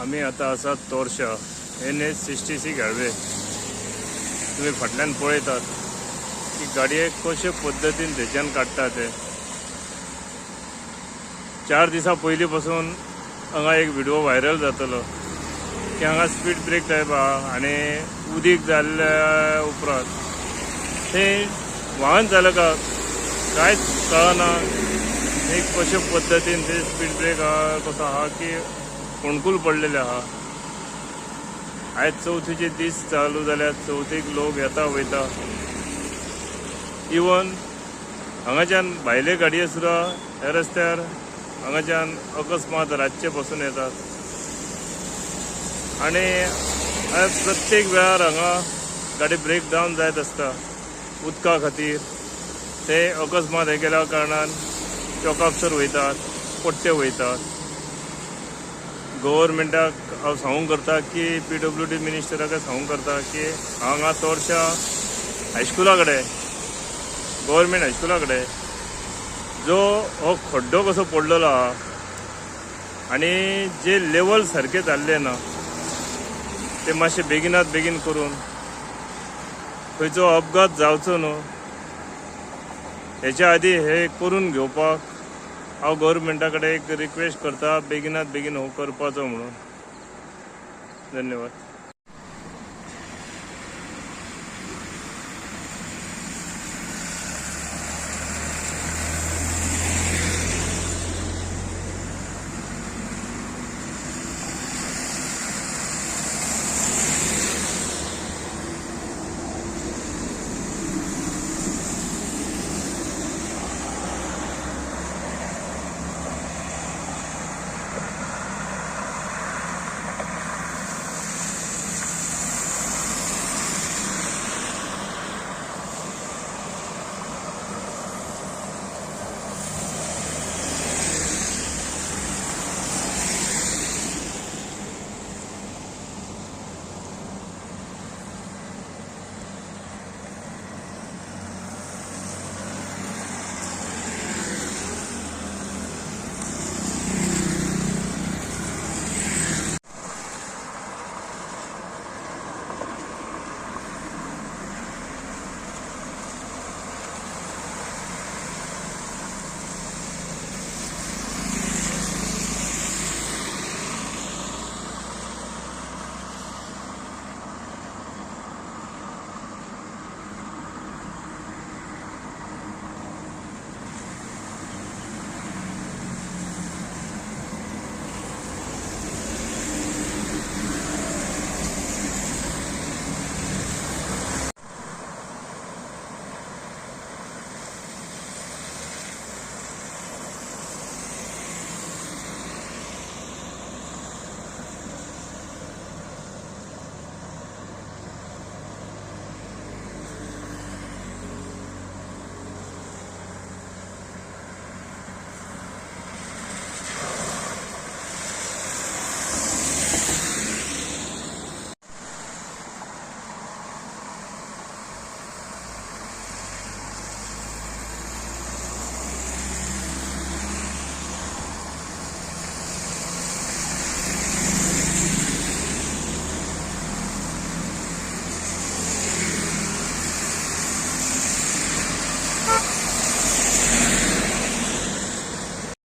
आमी आतां आसात तोरशा एन एच सिक्स्टी सी गाडवे. तुम्ही फाटल्यान पळयतात की गाडये कशे पद्दतीन थंयच्यान काडटा ते. चार दिसां पयलीं पासून हांगा एक व्हिडिओ व्हायरल जातलो की हांगा स्पीड ब्रेक टायप आहा आनी उदीक जाल्ल्या उपरांत ते वाहन चालकाक कांयच कळना एक कशे पद्दतीन ते स्पीड ब्रेक आहा कसो आहा की कोणकूल पडलेले आहा आयज चवथीचे दीस चालू जाल्यात चवथीक लोक येता वयता. इवन हांगाच्यान भायले गाडये सुद्दां ह्या रस्त्यार हांगाच्यान अकस्मात रातचे पासून येतात. आणि आयज प्रत्येक वेळार हांगा गाडी ब्रेक डावन जायत आसता उदका खातीर. ते अकस्मात हे केल्या कारणान चॉकापसर वयतात पट्टे वयतात. गव्हर्मेंटाक हांव सांगूंक करता की पी डब्ल्यू डी मिनिस्टराक सांगूंक करता की हांगा चडशा हायस्कुला कडेन गव्हर्मेंट हायस्कुला कडेन जो हो खड्डो कसो पडलेलो आहा आनी जे लेवल सारके जाल्ले ना ते मातशे बेगिनात बेगीन करून खंयचो अपघात जावचो न्हू हेच्या आदी हे करून घेवपाक हांव गव्हर्मेंटा कडेन एक रिक्वेस्ट करता बेगिनात बेगीन हो करपाचो म्हणून. धन्यवाद.